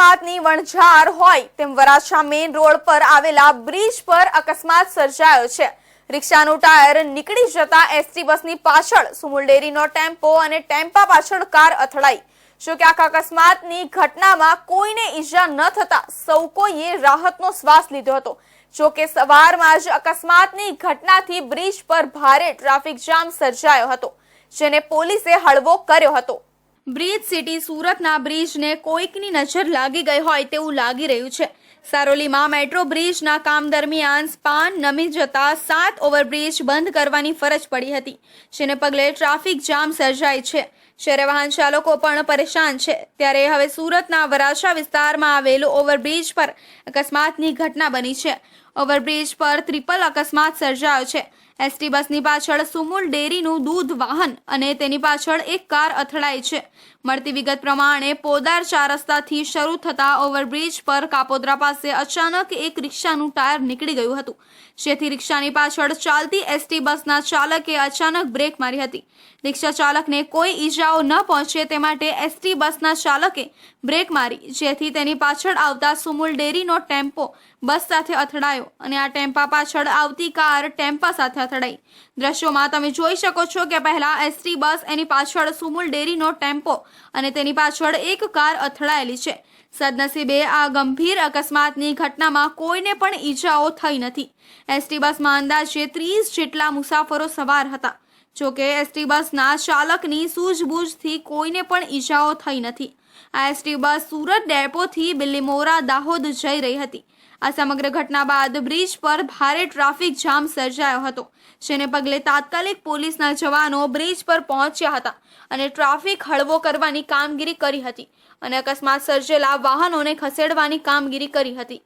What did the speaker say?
અકસ્માતની વણઝાર હોય તેમ વરાછા મેઇન રોડ પર આવેલા બ્રિજ પર અકસ્માત સર્જાયો છે. રિક્ષાનું ટાયર નીકળી જતા એસટી બસની પાછળ સુમુલ ડેરીનો ટેમ્પો અને ટેમ્પા પાછળ કાર અથડાઈ. જો કે આખા અકસ્માતની ઘટનામાં કોઈને ઈજા ન થતા સૌ કોઈએ રાહતનો શ્વાસ લીધો હતો. જો કે સવારમાં જ અકસ્માતની ઘટનાથી બ્રિજ પર ભારે ટ્રાફિક જામ સર્જાયો હતો, જેને પોલીસે હળવો કર્યો હતો. બ્રિજ સિટી સુરતના બ્રિજને કોઈકની નજર લાગી ગઈ હોય તેવું લાગી રહ્યું છે. સારોલીમાં મેટ્રો બ્રિજના કામ દરમિયાન સ્પાન નમી જતા સાત ઓવરબ્રિજ બંધ કરવાની ફરજ પડી હતી, જેને પગલે ટ્રાફિક જામ સર્જાય છે. જ્યારે વાહન ચાલકો પણ પરેશાન છે. ત્યારે હવે સુરતના વરાછા વિસ્તારમાં આવેલો ઓવરબ્રિજ પર અકસ્માતની ઘટના બની છે. ઓવરબ્રિજ પર ત્રિપલ અકસ્માત સર્જાયો છે. એસટી બસની પાછળ સુમુલ ડેરીનું દૂધ વાહન અને તેની પાછળ એક કાર અથડાઈ છે. મળતી વિગત પ્રમાણે પોદાર ચાર રસ્તાથી શરૂ થતા ઓવરબ્રિજ પર કાપોદ્રા પાસે અચાનક એક રિક્ષાનું ટાયર નીકળી ગયું હતું. જેથી રિક્ષાની પાછળ ચાલતી એસટી બસના ચાલકે અચાનક બ્રેક મારી હતી. રિક્ષા ચાલકને કોઈ ઈજાઓ ન પહોંચે તે માટે એસટી બસના ચાલકે બ્રેક મારી, જેથી તેની પાછળ આવતા સુમુલ ડેરીનો ટેમ્પો બસ સાથે અથડાયો અને આ ટેમ્પા પાછળ આવતી કાર ટેમ્પા સાથે અથડાઈ દ્રશ્યોમાં તમે જોઈ શકો છો કે પહેલા એસટી બસ એની પાછળ સુમુલ ડેરીનો ટેમ્પો અને તેની પાછળ એક કાર અથડાયેલી છે. સદનસીબે આ ગંભીર અકસ્માતની ઘટનામાં કોઈને પણ ઈજાઓ થઈ નથી. એસટી બસમાં અંદાજે ત્રીસ જેટલા મુસાફરો સવાર હતા. જોકે એસટી બસના ચાલકની સૂઝબૂઝથી કોઈને પણ ઈજાઓ થઈ નથી. આ એસટી બસ સુરત ડેપોથી બિલ્લીમોરા દાહોદ જઈ રહી હતી. આ સમગ્ર ઘટના બાદ બ્રિજ પર ભારે ટ્રાફિક જામ સર્જાયો હતો, જેને પગલે તાત્કાલિક પોલીસના જવાનો બ્રિજ પર પહોંચ્યા હતા અને ટ્રાફિક હળવો કરવાની કામગીરી કરી હતી અને અકસ્માત સર્જેલા વાહનોને ખસેડવાની કામગીરી કરી હતી.